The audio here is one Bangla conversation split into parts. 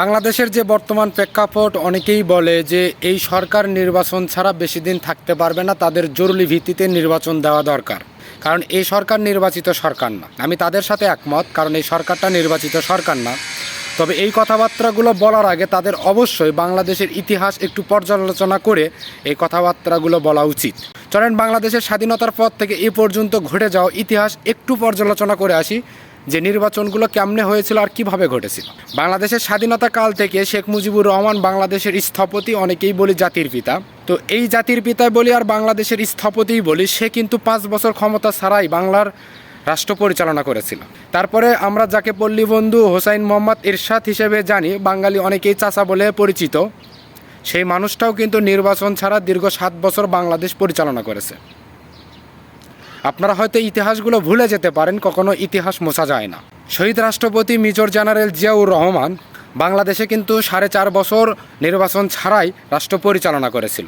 বাংলাদেশের যে বর্তমান প্রেক্ষাপট, অনেকেই বলে যে এই সরকার নির্বাচন ছাড়া বেশি দিন থাকতে পারবে না, তাদের জরুরি ভিত্তিতে নির্বাচন দেওয়া দরকার। কারণ এই সরকার নির্বাচিত সরকার না। আমি তাদের সাথে একমত, কারণ এই সরকারটা নির্বাচিত সরকার না। তবে এই কথাবার্তাগুলো বলার আগে তাদের অবশ্যই বাংলাদেশের ইতিহাস একটু পর্যালোচনা করে এই কথাবার্তাগুলো বলা উচিত। চলেন বাংলাদেশের স্বাধীনতার পর থেকে এ পর্যন্ত ঘটে যাওয়া ইতিহাস একটু পর্যালোচনা করে আসি। যে নির্বাচনগুলো কেমনে হয়েছিল আর কীভাবে ঘটেছিল। বাংলাদেশের স্বাধীনতা কাল থেকে শেখ মুজিবুর রহমান বাংলাদেশের স্থপতি, অনেকেই বলি জাতির পিতা। তো এই জাতির পিতায় বলি আর বাংলাদেশের স্থপতিই বলি, সে কিন্তু পাঁচ বছর ক্ষমতা ছাড়াই বাংলার রাষ্ট্র পরিচালনা করেছিল। তারপরে আমরা যাকে পল্লী বন্ধু হোসাইন মোহাম্মদ ইরশাদ হিসেবে জানি, বাঙালি অনেকেই চাচা বলে পরিচিত। সেই মানুষটাও কিন্তু নির্বাচন ছাড়া দীর্ঘ সাত বছর বাংলাদেশ পরিচালনা করেছে। আপনারা হয়তো ইতিহাসগুলো ভুলে যেতে পারেন, কখনো ইতিহাস মোছা যায় না। শহীদ রাষ্ট্রপতি মেজর জেনারেল জিয়াউর রহমান বাংলাদেশে কিন্তু সাড়ে চার বছর নির্বাচন ছাড়াই রাষ্ট্র পরিচালনা করেছিল।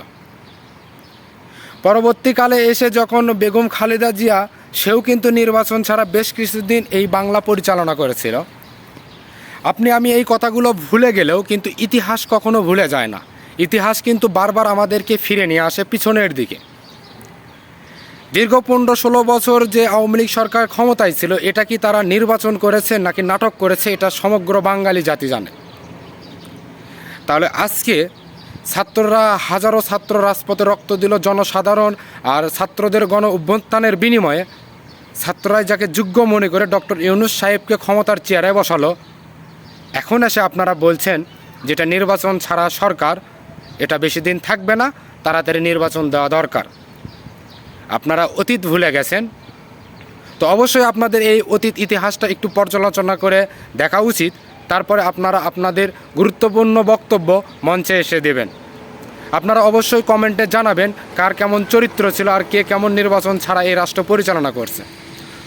পরবর্তীকালে এসে যখন বেগম খালেদা জিয়া, সেও কিন্তু নির্বাচন ছাড়া বেশ কিছুদিন এই বাংলা পরিচালনা করেছিল। আপনি, আমি এই কথাগুলো ভুলে গেলেও কিন্তু ইতিহাস কখনো ভুলে যায় না। ইতিহাস কিন্তু বারবার আমাদেরকে ফিরে নিয়ে আসে পিছনের দিকে। দীর্ঘ পনেরো ষোলো বছর যে আওয়ামী লীগ সরকার ক্ষমতায় ছিল, এটা কি তারা নির্বাচন করেছে নাকি নাটক করেছে, এটা সমগ্র বাঙালি জাতি জানে। তাহলে আজকে ছাত্ররা হাজারো ছাত্র রাজপথে রক্ত দিল জনসাধারণ, আর ছাত্রদের গণ অভ্যুত্থানের বিনিময়ে ছাত্ররাই যাকে যোগ্য মনে করে ডক্টর ইউনুস সাহেবকে ক্ষমতার চেয়ারে বসালো। এখন এসে আপনারা বলছেন যেটা নির্বাচন ছাড়া সরকার, এটা বেশি দিন থাকবে না, তাড়াতাড়ি নির্বাচন দেওয়া দরকার। আপনারা অতীত ভুলে গেছেন। তো অবশ্যই আপনাদের এই অতীত ইতিহাসটা একটু পর্যালোচনা করে দেখা উচিত। তারপরে আপনারা আপনাদের গুরুত্বপূর্ণ বক্তব্য মঞ্চে এসে দেবেন। আপনারা অবশ্যই কমেন্টে জানাবেন কার কেমন চরিত্র ছিল আর কে কেমন নির্বাচন ছাড়া এই রাষ্ট্র পরিচালনা করছে।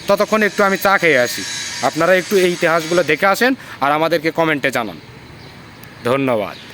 ততক্ষণ একটু আমি চা খেয়ে আসি। আপনারা একটু এই ইতিহাসগুলো দেখে আসেন আর আমাদেরকে কমেন্টে জানান। ধন্যবাদ।